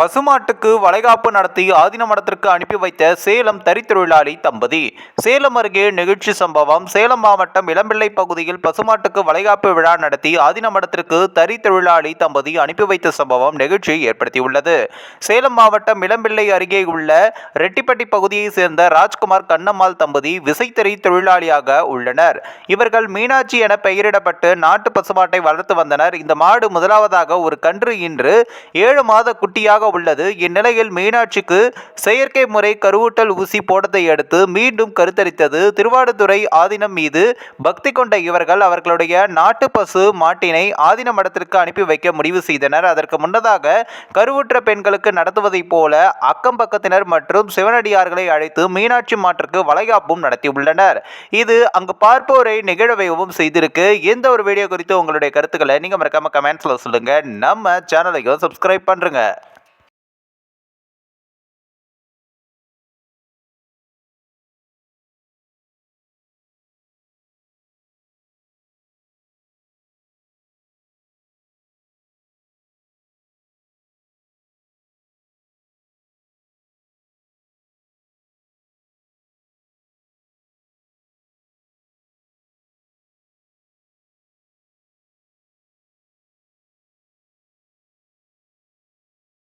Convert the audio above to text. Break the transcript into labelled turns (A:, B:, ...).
A: பசுமாட்டுக்கு வளைகாப்பு நடத்தி ஆதின மடத்திற்கு அனுப்பி வைத்த சேலம் தறித்தொழிலாளி தம்பதி. சேலம் அருகே நிகழ்ச்சி சம்பவம். சேலம் மாவட்டம் இளம்பிள்ளை பகுதியில் பசுமாட்டுக்கு வளைகாப்பு விழா நடத்தி ஆதின மடத்திற்கு தொழிலாளி தம்பதி அனுப்பி வைத்த சம்பவம் நெகிழ்ச்சியை ஏற்படுத்தியுள்ளது. சேலம் மாவட்டம் இளம்பிள்ளை அருகே உள்ள ரெட்டிப்பட்டி பகுதியைச் சேர்ந்த ராஜ்குமார் கண்ணம்மாள் தம்பதி விசைத்தறி தொழிலாளியாக உள்ளனர். இவர்கள் மீனாட்சி என பெயரிடப்பட்டு நாட்டு பசுமாட்டை வளர்த்து வந்தனர். இந்த மாடு முதலாவதாக ஒரு கன்று இன்று ஏழு மாத குட்டியாக உள்ளது. இந்நிலையில் மீனாட்சிக்கு செயற்கை முறை கருவூட்டல் ஊசி போட்டதை அடுத்து மீண்டும் கருத்தரித்தது. திருவாடுதுறை ஆதீனம் மீது பக்தி கொண்ட இவர்கள் அவர்களுடைய நாட்டு பசு மாட்டினை ஆதீன மடத்திற்கு அனுப்பி வைக்க முடிவு செய்தனர். அதற்கு முன்னதாக கருவுற்ற பெண்களுக்கு நடத்துவதைப் போல அக்கம் பக்கத்தினர் மற்றும் சிவனடியார்களை அழைத்து மீனாட்சி மாற்றுக்கு வளைகாப்பும் நடத்தியுள்ளனர். இது அங்கு பார்ப்போரை நிகழவையவும் செய்திருக்கு. எந்த ஒரு வீடியோ குறித்து உங்களுடைய கருத்துக்களை நீங்க மறக்காம கமெண்ட்ஸ்ல சொல்லுங்க. நம்ம சேனலையும் சப்ஸ்கிரைப் பண்றேங்க.